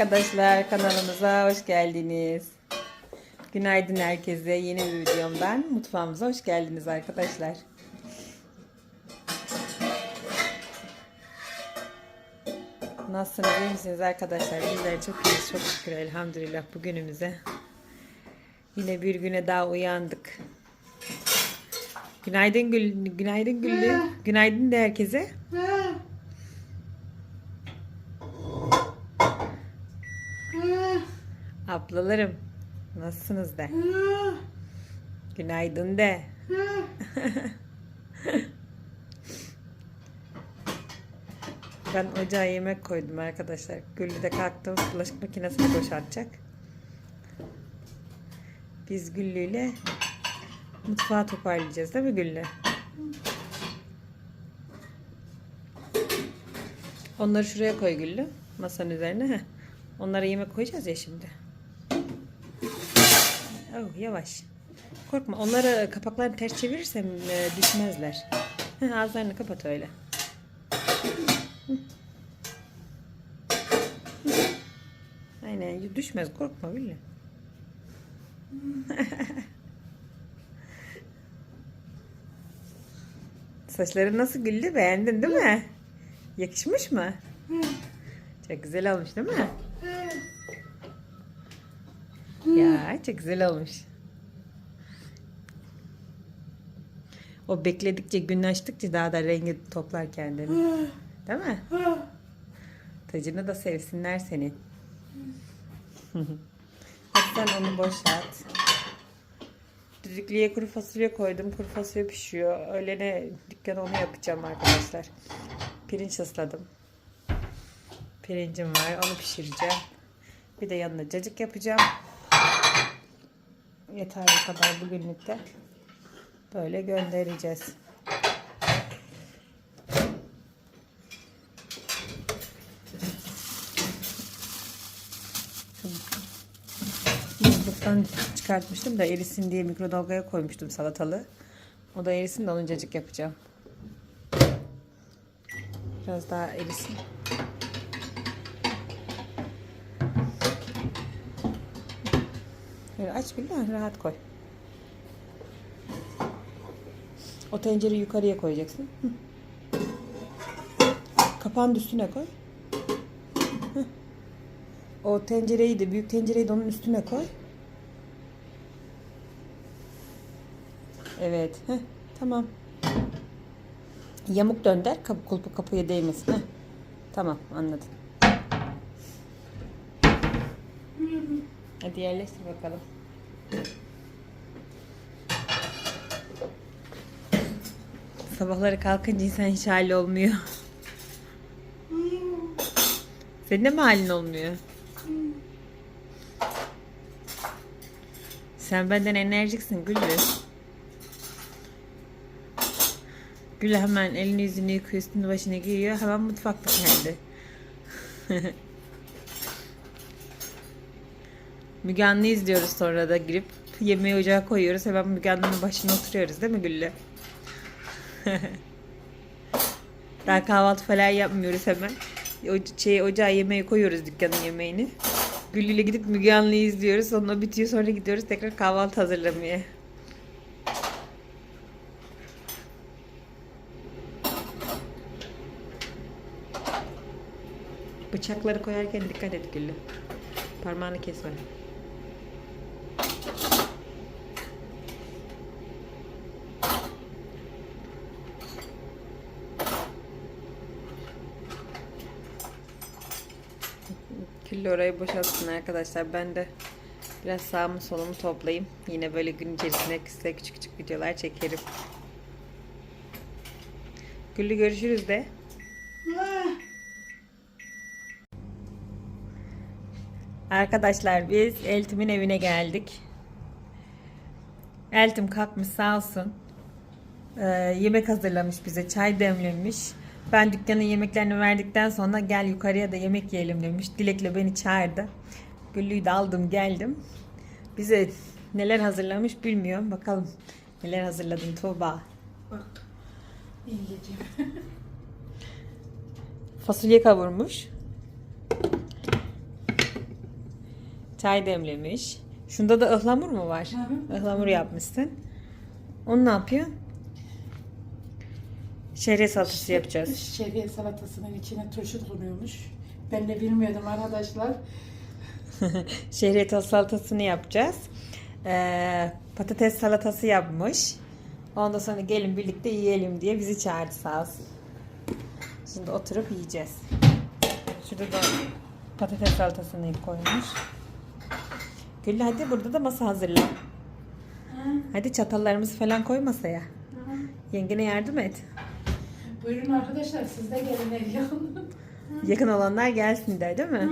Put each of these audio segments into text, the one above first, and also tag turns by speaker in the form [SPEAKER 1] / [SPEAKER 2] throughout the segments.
[SPEAKER 1] arkadaşlar kanalımıza hoş geldiniz. Günaydın herkese. Yeni bir videomdan mutfağımıza hoş geldiniz arkadaşlar. Nasılsınız iyi misiniz arkadaşlar? Bizler çok iyiyiz çok şükür elhamdülillah bugünümüze. Yine bir güne daha uyandık. Günaydın Gül, günaydın Güllü. Günaydın de herkese. Ablalarım nasılsınız de. Günaydın de. ben ocağa yemek koydum arkadaşlar. Güllü de kalktı bulaşık makinesini boşaltacak. Biz Güllü ile mutfağı toparlayacağız değil mi Güllü? Onları şuraya koy Güllü. Masanın üzerine. Onlara yemek koyacağız ya şimdi. Oh, yavaş. Korkma. Onları kapaklarını ters çevirirsem e, düşmezler. Heh, Ağızlarını kapat öyle. Aynen düşmez. Korkma Güllü. Saçları nasıl güldü? Beğendin değil mi? Yakışmış mı? Çok güzel olmuş değil mi? Ya çok güzel olmuş. O bekledikçe günlaştıkça daha da rengi toplar kendini. Değil mi? Tacını da sevsinler. Hadi sen onu boşalt. Düdüklüye kuru fasulye koydum. Kuru fasulye pişiyor. Öğlene dükkana onu yapacağım arkadaşlar. Pirinç ısladım. Pirincim var. Onu pişireceğim. Bir de yanına cacık yapacağım. Yeterli kadar bugünlük de böyle göndereceğiz. Buzluktan çıkartmıştım da erisin diye mikrodalgaya koymuştum salatalı. O da erisin de onun cacık yapacağım. Biraz daha erisin. Böyle aç de rahat koy. O tencereyi yukarıya koyacaksın. Kapağın üstüne koy. O tencereyi de büyük tencereyi de onun üstüne koy. Evet. Heh, tamam. Yamuk dönder. Kapı kulpu kapıya değmesin. Heh. Tamam anladım. Hadi yerleştir bakalım. Sabahları kalkınca insan hiç hali olmuyor. Senin de mi halin olmuyor? Sen benden enerjiksin Güllü. Gül hemen elini yüzünü yıkıyor, üstünü başına giyiyor. Hemen mutfakta kendi. Müge Anlı izliyoruz sonra da girip yemeği ocağa koyuyoruz. Hemen Müge Anlı'nın başına oturuyoruz değil mi Güllü? Daha kahvaltı falan yapmıyoruz hemen. O şey, ocağa yemeği koyuyoruz dükkanın yemeğini. Güllü ile gidip Müge Anlı'yı izliyoruz. Sonra bitiyor sonra gidiyoruz tekrar kahvaltı hazırlamaya. Bıçakları koyarken dikkat et Güllü. Parmağını kesme. Güllü orayı boşaltsın arkadaşlar. Ben de biraz sağımı solumu toplayayım. Yine böyle gün içerisinde size küçük küçük videolar çekerim. Güllü görüşürüz de. Arkadaşlar biz Eltim'in evine geldik. Eltim kalkmış sağ olsun. Ee, yemek hazırlamış bize. Çay demlemiş. Ben dükkanın yemeklerini verdikten sonra gel yukarıya da yemek yiyelim demiş. Dilek'le beni çağırdı. Güllü'yü de aldım geldim. Bize neler hazırlamış bilmiyorum. Bakalım neler hazırladın Tuğba.
[SPEAKER 2] Bak. İngilizce.
[SPEAKER 1] Fasulye kavurmuş. Çay demlemiş. Şunda da ıhlamur mu var?
[SPEAKER 2] Hı hı.
[SPEAKER 1] Ihlamur yapmışsın. Onu ne yapıyor? Şehriye salatası yapacağız.
[SPEAKER 2] Şehriye salatasının içine turşu konuyormuş. Ben de bilmiyordum arkadaşlar.
[SPEAKER 1] Şehriye salatasını yapacağız. Ee, patates salatası yapmış. Ondan sonra gelin birlikte yiyelim diye bizi çağırdı sağ olsun. Şimdi oturup yiyeceğiz. Şurada da patates salatasını koymuş. Güllü hadi burada da masa hazırla. Hadi çatallarımızı falan koy masaya. Yengene yardım et.
[SPEAKER 2] Buyurun arkadaşlar siz de gelin Elyon.
[SPEAKER 1] Yakın olanlar gelsin der değil mi?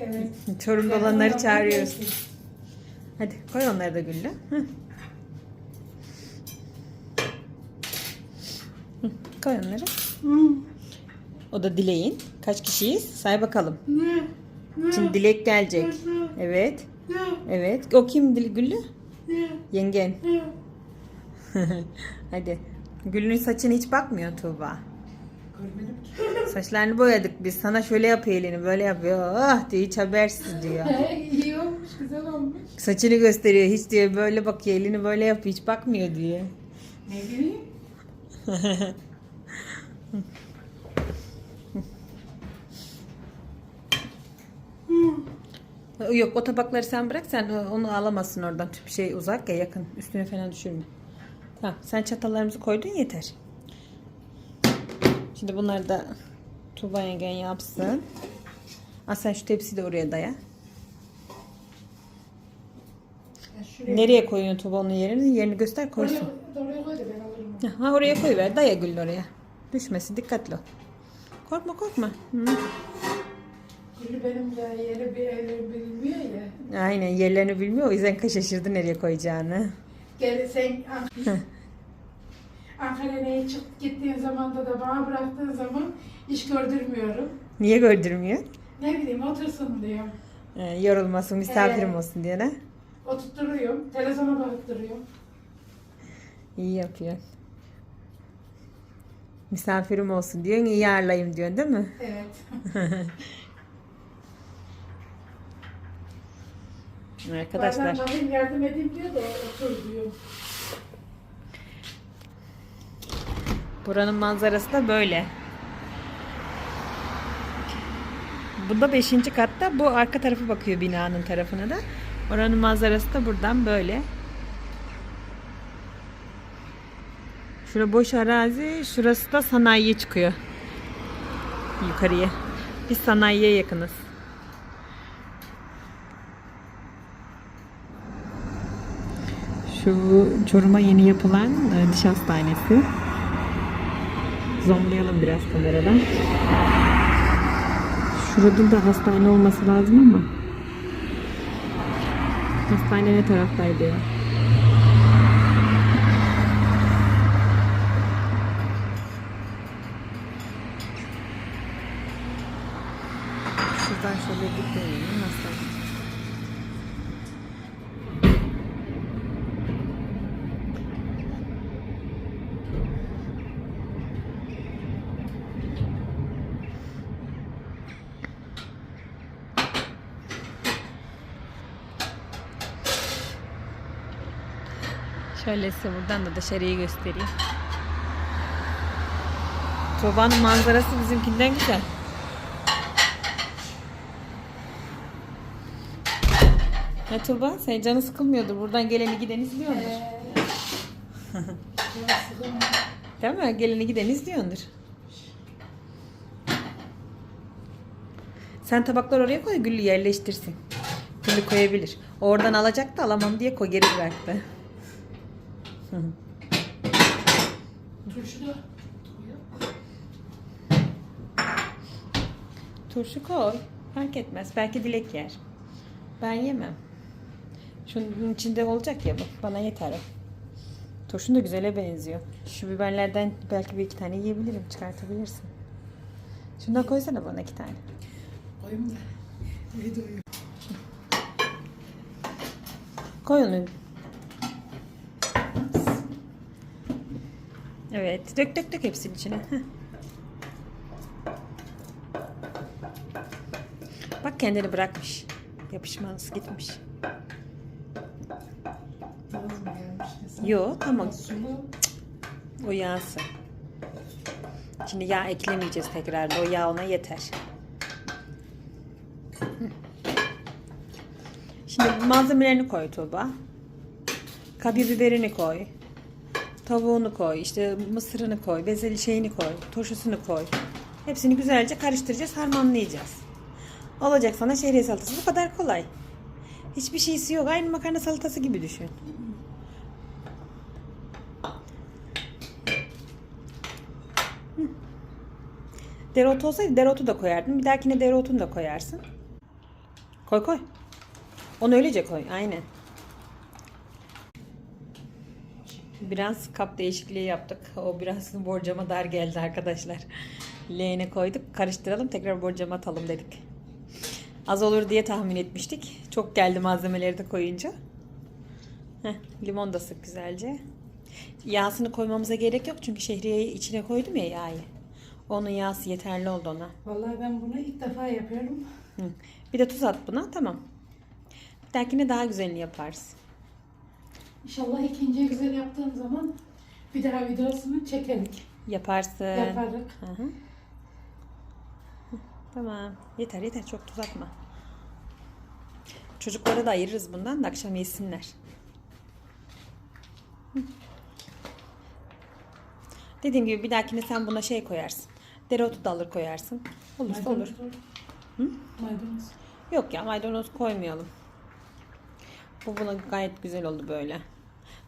[SPEAKER 2] evet.
[SPEAKER 1] Çorum'da olanları çağırıyoruz. Hadi koy onları da Güllü. Hı. Hı, Koy onları. O da Dilek'in. Kaç kişiyiz? Say bakalım. Şimdi Dilek gelecek. Evet. Evet. O kim Dil Güllü? Yengen. Hadi. Güllü'nün saçına hiç bakmıyor Tuğba.
[SPEAKER 2] Görmedim ki.
[SPEAKER 1] Saçlarını boyadık biz. Sana şöyle yapıyor elini böyle yapıyor. Ah diyor hiç habersiz diyor.
[SPEAKER 2] İyi olmuş, güzel olmuş.
[SPEAKER 1] Saçını gösteriyor. Hiç diyor böyle bakıyor. Elini böyle yapıyor. Hiç bakmıyor diyor.
[SPEAKER 2] Ne bileyim.
[SPEAKER 1] Yok o tabakları sen bırak. Sen onu alamazsın oradan. Bir şey uzak ya yakın. Üstüne falan düşürme. Tamam. Sen çatallarımızı koydun yeter. Şimdi bunları da Tuğba yengen yapsın. Aa, sen şu tepsiyi de oraya daya.
[SPEAKER 2] Ya şuraya-
[SPEAKER 1] Nereye koyuyorsun Tuğba onun yerini? Yerini göster koysun.
[SPEAKER 2] Oraya, oraya koy da ben alırım.
[SPEAKER 1] Ha oraya koyuver. Daya Gül oraya. Düşmesin. Dikkatli ol. Korkma korkma. Hı.
[SPEAKER 2] Gülü benim de yeri bir yeri bilmiyor ya.
[SPEAKER 1] Aynen yerlerini bilmiyor. O yüzden şaşırdı nereye koyacağını.
[SPEAKER 2] Gel sen Ankara'ya çıkıp gittiğin zaman da, da bana bıraktığın zaman iş gördürmüyorum.
[SPEAKER 1] Niye gördürmüyor?
[SPEAKER 2] Ne bileyim otursun diyorum.
[SPEAKER 1] Ee, yorulmasın, misafirim
[SPEAKER 2] Evet.
[SPEAKER 1] olsun diye ne?
[SPEAKER 2] Oturtturuyorum. Televizyona bakıp duruyorum.
[SPEAKER 1] İyi yapıyor. Misafirim olsun diyorsun, iyi ağırlayayım diyorsun değil mi?
[SPEAKER 2] Evet.
[SPEAKER 1] Arkadaşlar.
[SPEAKER 2] Bazen yardım edeyim diyor da otur diyor.
[SPEAKER 1] Buranın manzarası da böyle. Bu da 5. katta. Bu arka tarafı bakıyor binanın tarafına da. Oranın manzarası da buradan böyle. Şura boş arazi. Şurası da sanayiye çıkıyor. Yukarıya. Biz sanayiye yakınız. Şu Çorum'a yeni yapılan e, diş hastanesi. Zoomlayalım biraz kameradan. Şurada da hastane olması lazım ama. Hastane ne taraftaydı ya? Şuradan şöyle bir deneyelim nasıl? Şöyle size buradan da dışarıyı göstereyim. Tuğba'nın manzarası bizimkinden güzel. Ha Tuğba, sen canı sıkılmıyordur. Buradan geleni giden izliyordur. Değil mi? Geleni giden izliyordur. Sen tabaklar oraya koy, Güllü yerleştirsin. Güllü koyabilir. Oradan alacak da alamam diye koy, geri bıraktı.
[SPEAKER 2] Turşu da
[SPEAKER 1] Turşu koy. Fark etmez. Belki dilek yer. Ben yemem. Şunun içinde olacak ya bu. Bana yeter o. Turşun da güzele benziyor. Şu biberlerden belki bir iki tane yiyebilirim. Çıkartabilirsin. Şundan koysana bana iki tane.
[SPEAKER 2] koyayım da.
[SPEAKER 1] Koy onu. Evet. Dök dök dök hepsinin içine. Bak kendini bırakmış. Yapışması gitmiş.
[SPEAKER 2] Biraz mı gelmişti sen?
[SPEAKER 1] Yo tamam. O yağsı. Şimdi yağ eklemeyeceğiz tekrar. O yağ ona yeter. Şimdi malzemelerini koy Tuğba. Kapya biberini koy. Tavuğunu koy. işte mısırını koy. Bezeli şeyini koy. Turşusunu koy. Hepsini güzelce karıştıracağız. Harmanlayacağız. Olacak sana şehriye salatası. Bu kadar kolay. Hiçbir şeysi yok. Aynı makarna salatası gibi düşün. Dereotu olsaydı dereotu da koyardın. Bir dahakine dereotunu da koyarsın. Koy koy. Onu öylece koy. Aynen. Biraz kap değişikliği yaptık. O biraz borcama dar geldi arkadaşlar. Leğene koyduk. Karıştıralım. Tekrar borcama atalım dedik. Az olur diye tahmin etmiştik. Çok geldi malzemeleri de koyunca. Heh, limon da sık güzelce. Yağsını koymamıza gerek yok. Çünkü şehriyeyi içine koydum ya yağı. Onun yağsı yeterli oldu ona.
[SPEAKER 2] Vallahi ben bunu ilk defa yapıyorum.
[SPEAKER 1] Hı. Bir de tuz at buna. Tamam. Bir dahakine daha güzelini yaparız.
[SPEAKER 2] İnşallah ikinciye güzel yaptığım zaman bir daha videosunu çekerik.
[SPEAKER 1] Yaparsın.
[SPEAKER 2] Yaparız.
[SPEAKER 1] Hı hı. Tamam. Yeter yeter. Çok tuz atma. Çocuklara da ayırırız bundan da akşam yesinler. Hı. Dediğim gibi bir dahakine sen buna şey koyarsın. Dereotu da alır koyarsın. Olursa olur.
[SPEAKER 2] Hı? Maydanoz.
[SPEAKER 1] Yok ya maydanoz koymayalım. Bu buna gayet güzel oldu böyle.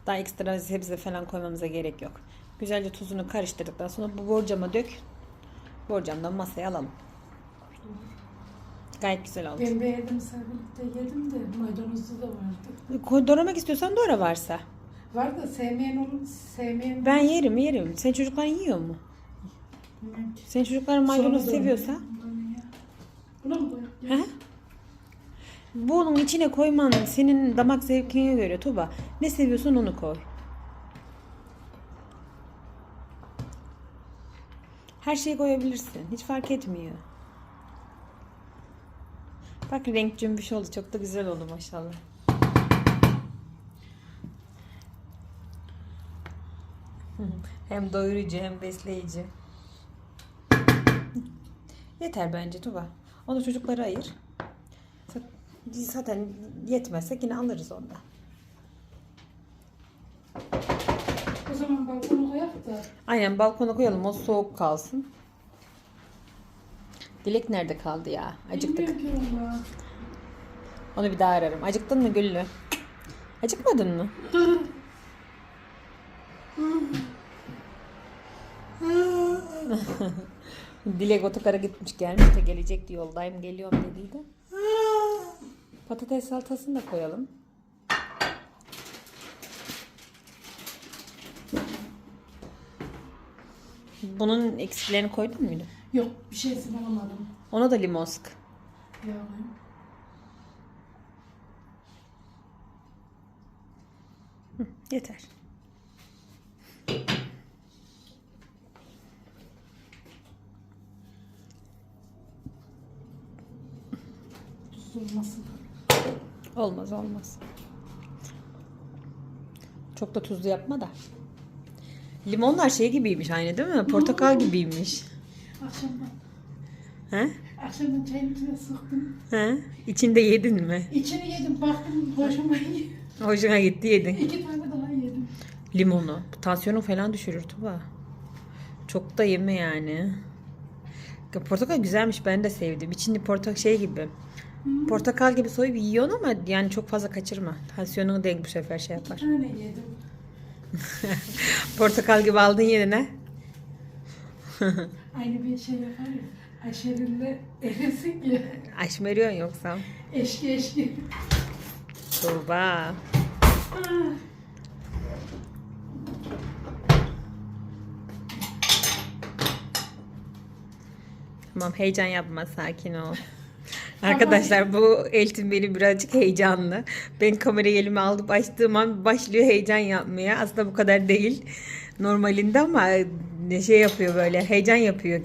[SPEAKER 1] Daha ekstra sebze falan koymamıza gerek yok. Güzelce tuzunu karıştırdıktan sonra bu borcama dök. Borcamdan masaya alalım. Gayet güzel oldu.
[SPEAKER 2] Ben beğendim servisde yedim de maydanozlu da vardı.
[SPEAKER 1] Koy- Doğramak istiyorsan doğra varsa.
[SPEAKER 2] Var da sevmeyen olur, sevmeyen
[SPEAKER 1] Ben yerim yerim. Sen çocukların yiyor mu?
[SPEAKER 2] Bilmem ki.
[SPEAKER 1] Senin maydanoz
[SPEAKER 2] Sonra da-
[SPEAKER 1] seviyorsa.
[SPEAKER 2] Buna mı koyalım?
[SPEAKER 1] He? Bunun içine koyman senin damak zevkine göre Tuba. Ne seviyorsan onu koy. Her şeyi koyabilirsin. Hiç fark etmiyor. Bak renk cümbüş oldu. Çok da güzel oldu maşallah. hem doyurucu hem besleyici. Yeter bence Tuba. Onu çocuklara ayır. Zaten yetmezse yine alırız ondan.
[SPEAKER 2] O zaman balkona koyak da
[SPEAKER 1] Aynen balkona koyalım o soğuk kalsın. Dilek nerede kaldı ya? Acıktık.
[SPEAKER 2] Bilmiyorum ki valla.
[SPEAKER 1] Onu bir daha ararım. Acıktın mı Güllü? Acıkmadın mı? Dilek otokara gitmiş gelmiş de gelecekti yoldayım geliyorum dediydi. Patates salatasını da koyalım. Bunun eksiklerini koydun muydu?
[SPEAKER 2] Yok bir şeysini almadım.
[SPEAKER 1] Ona da limon sık.
[SPEAKER 2] Yağlayayım.
[SPEAKER 1] Yeter.
[SPEAKER 2] Tuzlu olmasın.
[SPEAKER 1] Olmaz olmaz. Çok da tuzlu yapma da. Limonlar şey gibiymiş aynı değil mi? Portakal gibiymiş.
[SPEAKER 2] Akşamdan.
[SPEAKER 1] He?
[SPEAKER 2] Akşamdan çayın içine sıktım.
[SPEAKER 1] He? İçinde yedin mi?
[SPEAKER 2] İçini yedim baktım hoşuma gitti.
[SPEAKER 1] Hoşuna gitti yedin.
[SPEAKER 2] İki tane daha yedim.
[SPEAKER 1] Limonu. Tansiyonu falan düşürür Tuba. Çok da yeme yani. Ya Portakal güzelmiş ben de sevdim. İçinde portakal şey gibi. Portakal gibi soyup yiyorsun ama yani çok fazla kaçırma. Tansiyonunu denk bu sefer şey yapar.
[SPEAKER 2] tane yedim.
[SPEAKER 1] Portakal gibi aldın yerine.
[SPEAKER 2] Aynı bir şey yapar ya. Ayşe'ninle erisin ya.
[SPEAKER 1] Aş mı veriyorsun yoksa?
[SPEAKER 2] Eşki eşki.
[SPEAKER 1] Tuğba.
[SPEAKER 2] Ah,
[SPEAKER 1] Tamam heyecan yapma sakin ol. Arkadaşlar bu Eltin beni birazcık heyecanlı. Ben kamerayı elime alıp açtığım an başlıyor heyecan yapmaya. Aslında bu kadar değil normalinde ama ne şey yapıyor böyle heyecan yapıyor.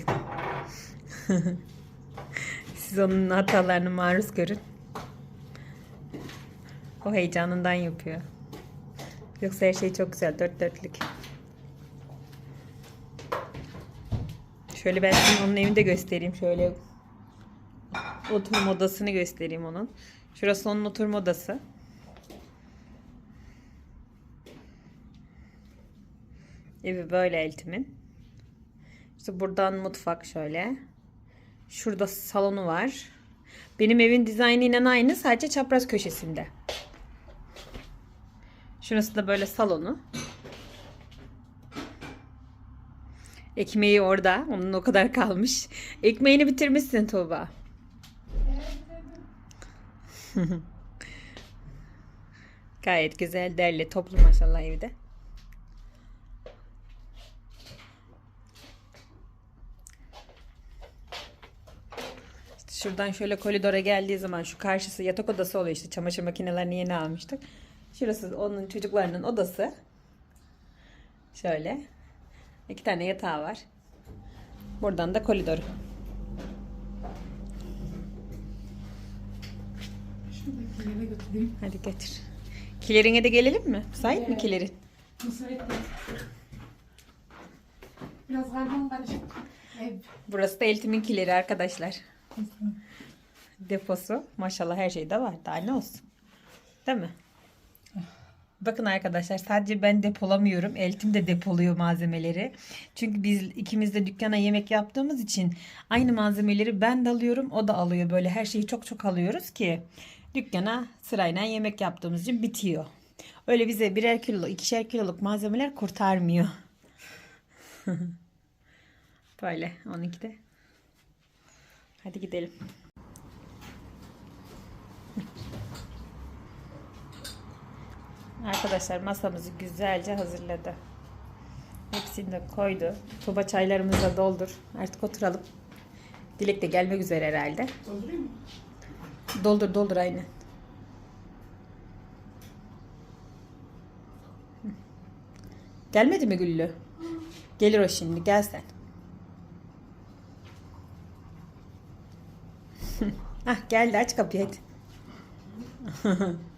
[SPEAKER 1] Siz onun hatalarını maruz görün. O heyecanından yapıyor. Yoksa her şey çok güzel. Dört dörtlük. Şöyle ben şimdi onun evini de göstereyim. Şöyle oturma odasını göstereyim onun. Şurası onun oturma odası. Evi böyle Eltim'in. İşte buradan mutfak şöyle. Şurada salonu var. Benim evin dizaynı ile aynı sadece çapraz köşesinde. Şurası da böyle salonu. Ekmeği orada. Onun o kadar kalmış. Ekmeğini bitirmişsin Tuğba. Gayet güzel, derli, toplu maşallah evde. İşte şuradan şöyle koridora geldiği zaman şu karşısı yatak odası oluyor işte çamaşır makinelerini yeni almıştık. Şurası onun çocuklarının odası. Şöyle. İki tane yatağı var. Buradan da koridor.
[SPEAKER 2] Yere götüreyim.
[SPEAKER 1] Hadi getir. Kilerine de gelelim mi? Müsait mi kilerin?
[SPEAKER 2] Müsait değil. Biraz karman karışık. Ev.
[SPEAKER 1] Burası da Eltim'in kileri arkadaşlar. Deposu. Maşallah her şeyde var. Daha ne olsun. Değil mi? Bakın arkadaşlar sadece ben depolamıyorum. Eltim de depoluyor malzemeleri. Çünkü biz ikimiz de dükkana yemek yaptığımız için aynı malzemeleri ben de alıyorum. O da alıyor. Böyle her şeyi çok çok alıyoruz ki dükkana sırayla yemek yaptığımız için bitiyor. Öyle bize birer kilo, ikişer kiloluk malzemeler kurtarmıyor. Böyle onunki de. Hadi gidelim. Arkadaşlar masamızı güzelce hazırladı. Hepsini de koydu. Tuba çaylarımızı da doldur. Artık oturalım. Dilek de gelmek üzere herhalde.
[SPEAKER 2] Doldurayım mı?
[SPEAKER 1] Doldur doldur aynen. Gelmedi mi Güllü? Gelir o şimdi gel sen. ah geldi aç kapıyı hadi.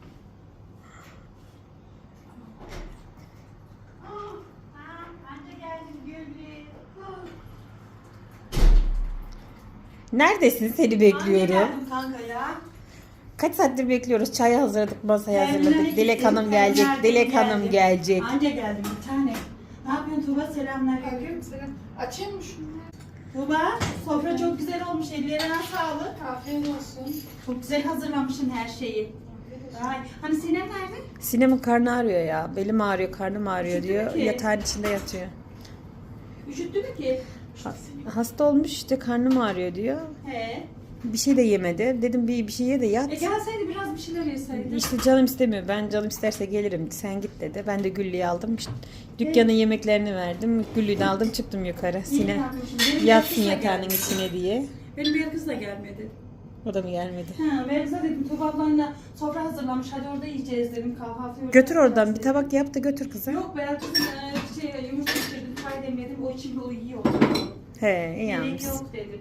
[SPEAKER 1] Neredesin? Seni bekliyorum.
[SPEAKER 3] geldim kanka.
[SPEAKER 1] Kaç saattir bekliyoruz. Çay hazırladık, masayı hazırladık. Dilek Hanım gelecek.
[SPEAKER 3] terminalden
[SPEAKER 1] Dilek Hanım gelecek.
[SPEAKER 3] Anca geldim bir tane. Ne yapıyorsun Tuğba? Selamünaleyküm.
[SPEAKER 2] Aleykümselam. Açayım mı şunu?
[SPEAKER 3] Tuğba, sofra çok güzel olmuş. Ellerine sağlık.
[SPEAKER 2] Afiyet olsun.
[SPEAKER 3] Çok güzel hazırlamışsın her şeyi. Ay, hani Sinem nerede?
[SPEAKER 1] Sinem'in karnı ağrıyor ya. Belim ağrıyor, karnım ağrıyor
[SPEAKER 3] Üşüdü
[SPEAKER 1] diyor.
[SPEAKER 3] ki.
[SPEAKER 1] Yatağın içinde yatıyor.
[SPEAKER 3] Üşüttü mü ki?
[SPEAKER 1] Ha- Hasta olmuş işte karnım ağrıyor diyor.
[SPEAKER 3] He.
[SPEAKER 1] Bir şey de yemedi. Dedim bir bir şey ye de yat.
[SPEAKER 3] E gelseydi biraz bir şeyler yeseydi.
[SPEAKER 1] İşte canım istemiyor. Ben canım isterse gelirim. Sen git dedi. Ben de Güllü'yü aldım. İşte dükkanın yemeklerini verdim. Güllü'yü de aldım çıktım yukarı. Sine
[SPEAKER 3] bir
[SPEAKER 1] yatsın yatağının içine diye.
[SPEAKER 3] Benim bir kız da gelmedi.
[SPEAKER 1] O da mı gelmedi?
[SPEAKER 3] Ha, Melisa dedim Tuğba ablanla sofra hazırlamış. Hadi orada yiyeceğiz dedim. Kahvaltı
[SPEAKER 1] Götür oradan bir tabak yap da götür kıza.
[SPEAKER 3] Yok ben kızım e, şey, yumurta pişirdim, çay demledim. O için iyi oldu.
[SPEAKER 1] He iyi
[SPEAKER 3] Gerek yok dedim.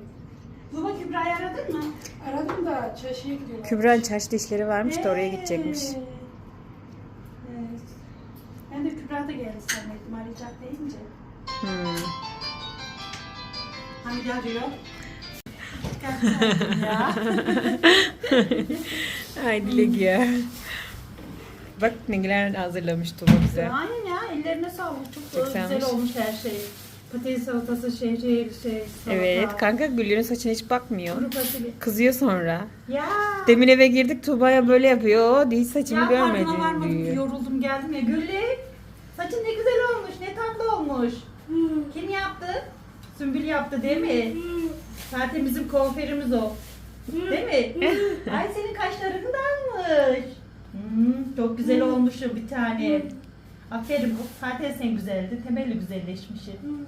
[SPEAKER 3] Tuğba Kübra'yı aradın mı?
[SPEAKER 2] Aradım da çarşıya gidiyorlar.
[SPEAKER 1] Kübra'nın çarşıda işleri varmış da oraya gidecekmiş.
[SPEAKER 3] Evet. Evet. Ben de Kübra da geldi zannettim arayacak deyince.
[SPEAKER 1] Hmm.
[SPEAKER 3] Hamide arıyor. Ya.
[SPEAKER 1] Ay Dilek ya. Bak ne güzel hazırlamış Tuba bize.
[SPEAKER 3] Aynen ya ellerine sağlık. Çok,
[SPEAKER 1] Çok
[SPEAKER 3] güzel olmuş her şey. Patates salatası, şehriye, şey, salata.
[SPEAKER 1] Evet kanka Güllü'nün saçına hiç bakmıyor.
[SPEAKER 3] Kuru fasulye.
[SPEAKER 1] Kızıyor sonra.
[SPEAKER 3] Ya.
[SPEAKER 1] Demin eve girdik Tuğba'ya böyle yapıyor. O hiç saçımı
[SPEAKER 3] ya
[SPEAKER 1] görmedi
[SPEAKER 3] farkına varmadım
[SPEAKER 1] diyor.
[SPEAKER 3] yoruldum geldim ya. Güllü saçın ne güzel olmuş ne tatlı olmuş. Kim yaptı? Sümbül yaptı değil mi? Zaten bizim kuaförümüz o. Değil mi? Ay senin kaşların dağılmış. Hmm, çok güzel olmuşum bir tane. Aferin zaten sen güzeldin. Temelli güzelleşmişsin.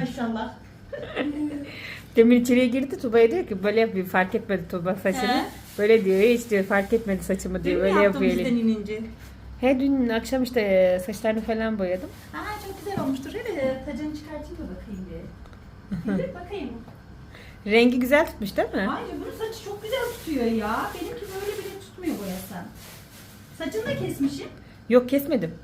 [SPEAKER 3] Maşallah.
[SPEAKER 1] Demin içeriye girdi Tuğba'ya diyor ki böyle yapıyor fark etmedi Tuğba saçını.
[SPEAKER 3] He.
[SPEAKER 1] Böyle diyor hiç diyor fark etmedi saçımı diyor.
[SPEAKER 3] Dün yaptın
[SPEAKER 1] yapıyor. elini.
[SPEAKER 3] inince?
[SPEAKER 1] He dün akşam işte e, saçlarını falan boyadım.
[SPEAKER 3] Aa çok güzel olmuştur. Evet tacını çıkartayım da bakayım bir. Bir bakayım.
[SPEAKER 1] Rengi güzel tutmuş değil mi?
[SPEAKER 3] Aynen bunun saçı çok güzel tutuyor ya. Benimki böyle bile tutmuyor boyasam. Saçını da kesmişim.
[SPEAKER 1] Yok kesmedim.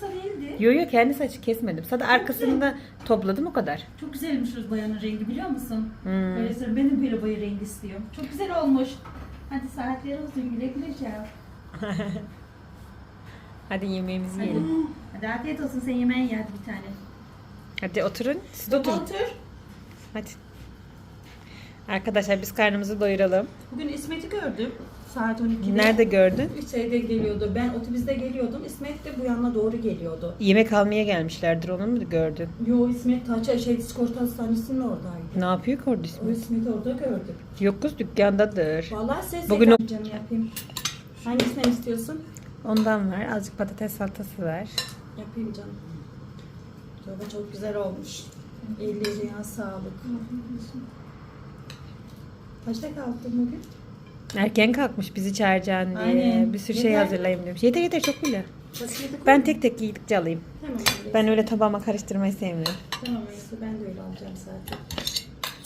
[SPEAKER 3] Kısa değildi.
[SPEAKER 1] Yo yo kendi saçı kesmedim. Sadece arkasında topladım o kadar.
[SPEAKER 3] Çok güzelmiş bayanın rengi biliyor musun?
[SPEAKER 1] Hmm.
[SPEAKER 3] Böyle sen- benim böyle boya rengi istiyorum. Çok güzel olmuş. Hadi saatler olsun güle güle çağır.
[SPEAKER 1] Hadi yemeğimizi yiyelim.
[SPEAKER 3] Hadi afiyet olsun sen yemeğini ye hadi bir tane.
[SPEAKER 1] Hadi oturun. Siz de oturun.
[SPEAKER 3] Otur.
[SPEAKER 1] Hadi. Arkadaşlar biz karnımızı doyuralım.
[SPEAKER 3] Bugün İsmet'i gördüm. Saat 12'de.
[SPEAKER 1] Nerede gördün?
[SPEAKER 3] Şeyde geliyordu. Ben otobüste geliyordum. İsmet de bu yana doğru geliyordu.
[SPEAKER 1] Yemek almaya gelmişlerdir onu mu gördün?
[SPEAKER 3] Yo İsmet Taça şey Discord Hastanesi'nin oradaydı.
[SPEAKER 1] Ne yapıyor ki orada
[SPEAKER 3] O
[SPEAKER 1] ismi?
[SPEAKER 3] İsmet'i orada gördüm.
[SPEAKER 1] Yok kız dükkandadır.
[SPEAKER 3] Vallahi ses
[SPEAKER 1] Bugün
[SPEAKER 3] Bugün canım yapayım. Hangisinden istiyorsun?
[SPEAKER 1] Ondan var. Azıcık patates salatası var.
[SPEAKER 3] Yapayım canım. Çorba çok güzel olmuş. Ellerine sağlık. Kaçta kalktın bugün?
[SPEAKER 1] Erken kalkmış bizi çağıracaksın diye.
[SPEAKER 3] Aynen.
[SPEAKER 1] Bir sürü şey
[SPEAKER 3] Yeter.
[SPEAKER 1] hazırlayayım demiş. Yeter yeter çok bile. Ben tek tek yedikçe alayım.
[SPEAKER 3] Tamam.
[SPEAKER 1] Ben öyle tabağıma karıştırmayı sevmiyorum.
[SPEAKER 3] Tamam öyleyse ben de öyle alacağım zaten.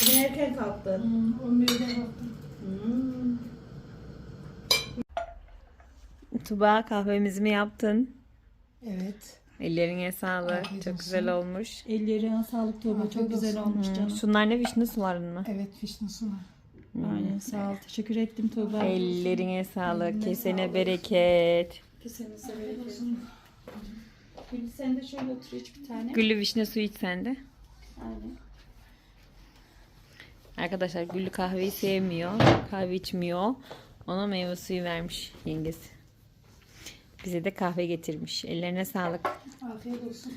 [SPEAKER 3] Bugün erken kalktın.
[SPEAKER 2] Hmm, 11'de baktım.
[SPEAKER 3] Hmm.
[SPEAKER 1] Tuba kahvemizi mi yaptın?
[SPEAKER 2] Evet.
[SPEAKER 1] Ellerine sağlık.
[SPEAKER 2] Afiyet
[SPEAKER 1] Çok
[SPEAKER 2] olsun.
[SPEAKER 1] güzel olmuş.
[SPEAKER 3] Ellerine sağlık.
[SPEAKER 2] Afiyet
[SPEAKER 3] Çok güzel olmuş canım.
[SPEAKER 1] Şunlar ne vişne suların mı?
[SPEAKER 2] Evet fişne suna.
[SPEAKER 3] Aynen sağ ol. Teşekkür ettim Tuğba.
[SPEAKER 1] Ellerine sağlık.
[SPEAKER 3] Eline
[SPEAKER 1] Kesene
[SPEAKER 3] sağlık.
[SPEAKER 1] bereket.
[SPEAKER 3] Kesenize bereket. Gül sen de şöyle otur iç bir tane.
[SPEAKER 1] Güllü vişne suyu iç sen de.
[SPEAKER 3] Aynen.
[SPEAKER 1] Arkadaşlar Güllü kahveyi sevmiyor. Kahve içmiyor. Ona meyve suyu vermiş yengesi. Bize de kahve getirmiş. Ellerine sağlık.
[SPEAKER 2] Afiyet olsun.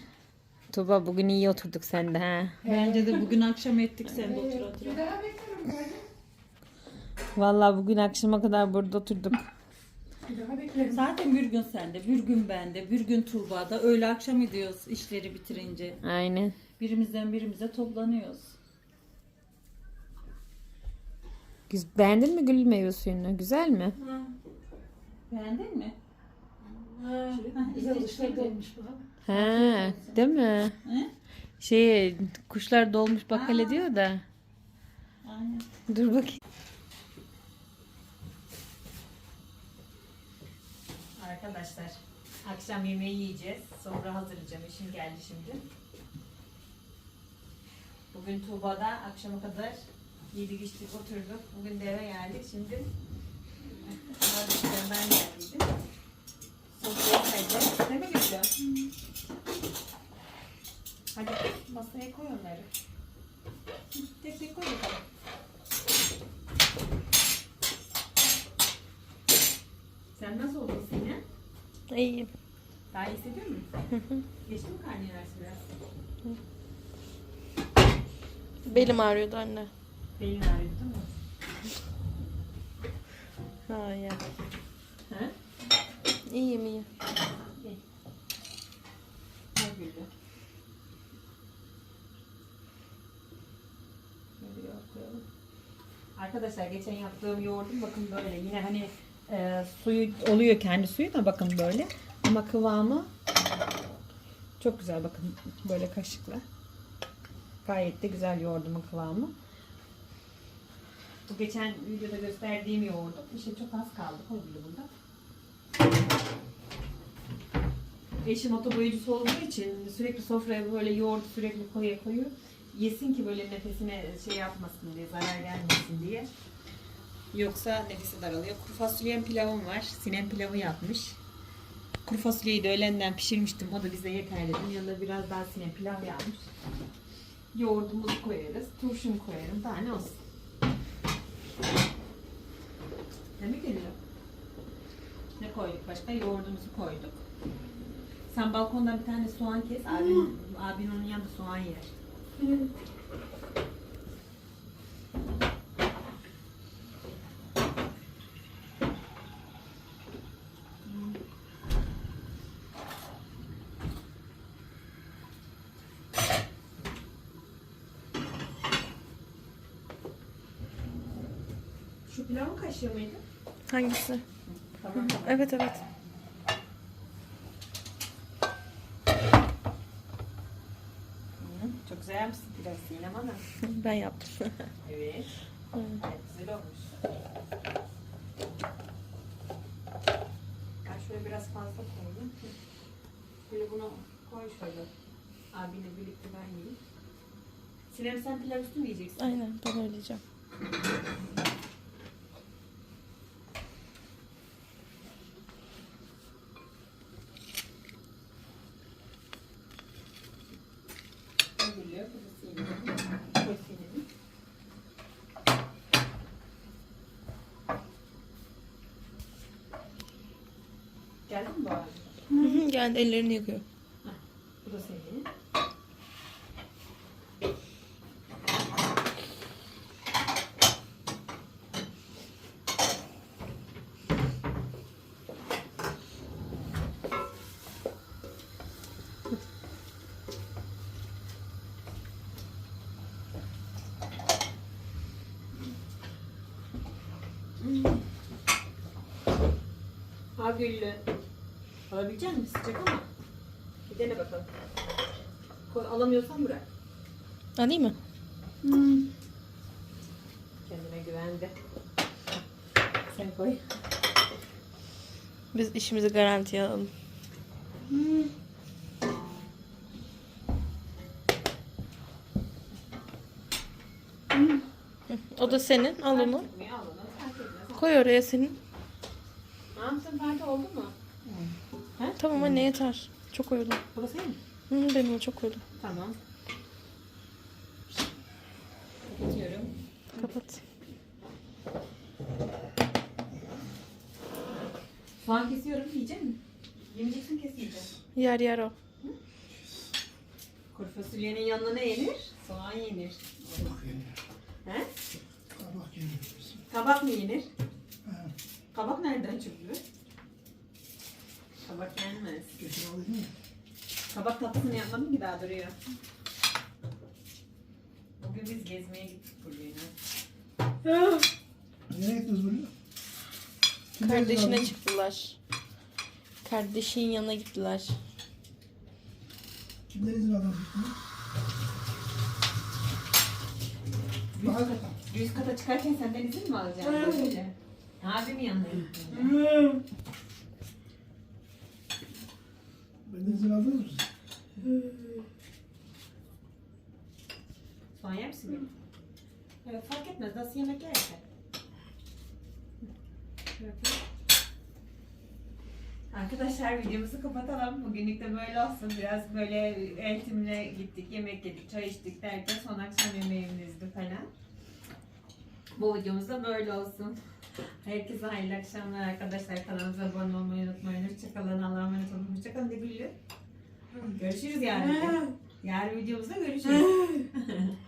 [SPEAKER 1] Tuba bugün iyi oturduk sende ha.
[SPEAKER 3] Bence de bugün akşam ettik sen de otur otur.
[SPEAKER 2] Bir daha beklerim kardeşim.
[SPEAKER 1] Vallahi bugün akşama kadar burada oturduk.
[SPEAKER 3] Zaten bir gün sende, bir gün bende, bir gün Tuğba'da. Öyle akşam ediyoruz işleri bitirince.
[SPEAKER 1] Aynen.
[SPEAKER 3] Birimizden birimize toplanıyoruz.
[SPEAKER 1] Güz- Beğendin mi Güllü meyve suyunu? Güzel mi?
[SPEAKER 3] Beğendin mi?
[SPEAKER 2] Güzel dışarıda olmuş bu.
[SPEAKER 1] Ha, değil mi?
[SPEAKER 3] He?
[SPEAKER 1] Şey kuşlar dolmuş bakkale diyor da.
[SPEAKER 3] Aynen.
[SPEAKER 1] Dur bakayım. Arkadaşlar akşam yemeği yiyeceğiz. Sonra hazırlayacağım. İşim geldi şimdi. Bugün Tuğba'da akşama kadar yedik içtik oturduk. Bugün de eve geldik. Şimdi ben geldiydim. Sofraya koyacağız. Değil mi Gülcan? Hadi masaya koy onları. Tek tek koy. Sen nasıl oldun Sinem?
[SPEAKER 4] İyiyim.
[SPEAKER 1] Daha iyi hissediyor musun? Geçti mi ağrısı biraz?
[SPEAKER 4] Belim ağrıyordu anne.
[SPEAKER 1] Belin ağrıyordu değil mi?
[SPEAKER 4] Hayır.
[SPEAKER 1] Ha?
[SPEAKER 4] İyiyim iyi.
[SPEAKER 1] Ne? Şöyle yoğurtlayalım. Arkadaşlar geçen yaptığım yoğurdum bakın böyle yine hani e, suyu oluyor kendi suyu da bakın böyle. Ama kıvamı çok güzel bakın böyle kaşıkla. Gayet de güzel yoğurdumun kıvamı. Bu geçen videoda gösterdiğim yoğurdum. İşte çok az kaldı koyuldu bunda eşim otoboyacısı olduğu için sürekli sofraya böyle yoğurt sürekli koyuyor koyuyor. Yesin ki böyle nefesine şey yapmasın diye zarar gelmesin diye Yoksa nefesi daralıyor. Kuru fasulyem pilavım var. Sinem pilavı yapmış. Kuru fasulyeyi de öğlenden pişirmiştim. O da bize yeter dedim. Yanına biraz daha sinem pilav yapmış. Yoğurdumuzu koyarız. Turşumu koyarım. Daha ne olsun. Değil mi geliyor? Ne koyduk başka? Yoğurdumuzu koyduk. Sen balkondan bir tane soğan kes. Abin, abin onun yanında soğan yer. Şu pilavı kaşıyor muydu?
[SPEAKER 4] Hangisi?
[SPEAKER 1] Tamam.
[SPEAKER 4] Evet evet.
[SPEAKER 1] Hı, Çok güzel yapmışsın pilav Sinem Hanım.
[SPEAKER 4] Ben yaptım.
[SPEAKER 1] Evet.
[SPEAKER 4] Hı.
[SPEAKER 1] Gayet güzel olmuş. Şöyle biraz fazla koydum. Böyle bunu koy şöyle. Abiyle birlikte ben yiyeyim. Sinem sen pilav üstü mü yiyeceksin?
[SPEAKER 4] Aynen ben öyle yiyeceğim.
[SPEAKER 1] Ne geliyor? Bu da Sinem'in. Koy Sinem'in. Geldin mi abi?
[SPEAKER 4] Hı hı, Geldi ellerini yıkıyor.
[SPEAKER 1] Bu da senin. Ha güllü. Alabilecek misin? Sıcak ama. Bir dene bakalım. Koy, alamıyorsan bırak.
[SPEAKER 4] Alayım mı?
[SPEAKER 1] Kendine güvendi. Sen koy.
[SPEAKER 4] Biz işimizi garantiye alalım. Hı, O da senin. Al onu. Koy oraya senin.
[SPEAKER 1] Ne yaptın? Fark oldu mu?
[SPEAKER 4] Tamam anne yeter. Çok koydum.
[SPEAKER 1] Burası senin mi?
[SPEAKER 4] Hı, hı, benim o çok koydum.
[SPEAKER 1] Tamam. Kapatıyorum.
[SPEAKER 4] Kapat.
[SPEAKER 1] Soğan kesiyorum. Yiyecek misin? Yemeyeceksin kes yiyeceğim.
[SPEAKER 4] Yer yer o.
[SPEAKER 1] Kuru fasulyenin yanına ne yenir? Soğan yenir.
[SPEAKER 5] Kabak yenir.
[SPEAKER 1] He?
[SPEAKER 5] Kabak yenir.
[SPEAKER 1] Kabak mı yenir?
[SPEAKER 5] Ha,
[SPEAKER 1] Kabak nereden çıktı? Kabak yenmez.
[SPEAKER 5] Getir alayım mı?
[SPEAKER 1] Kabak tatlısını yapmadım ki daha duruyor. Bugün biz gezmeye gittik Burcu'yla.
[SPEAKER 5] Nereye gittiniz? Kim
[SPEAKER 4] Kardeşine çıktılar. Kardeşin yanına gittiler.
[SPEAKER 5] Kimden izin aldınız?
[SPEAKER 1] Yüz kata, yüz kata çıkarken senden izin mi alacaksın? Abimin yanına gittim.
[SPEAKER 5] Benden izin aldınız mı?
[SPEAKER 1] Soğan yer misin? Evet fark etmez. Nasıl yemek yersen. Arkadaşlar videomuzu kapatalım. Bugünlük de böyle olsun. Biraz böyle eltimle gittik, yemek yedik, çay içtik derken son akşam yemeğimizdi falan. Bu videomuz da böyle olsun. Herkese hayırlı akşamlar arkadaşlar. Kanalımıza abone olmayı unutmayın. Hoşçakalın. Allah'a emanet olun. Hoşçakalın de Güllü. Görüşürüz yarın. Yarın videomuzda görüşürüz.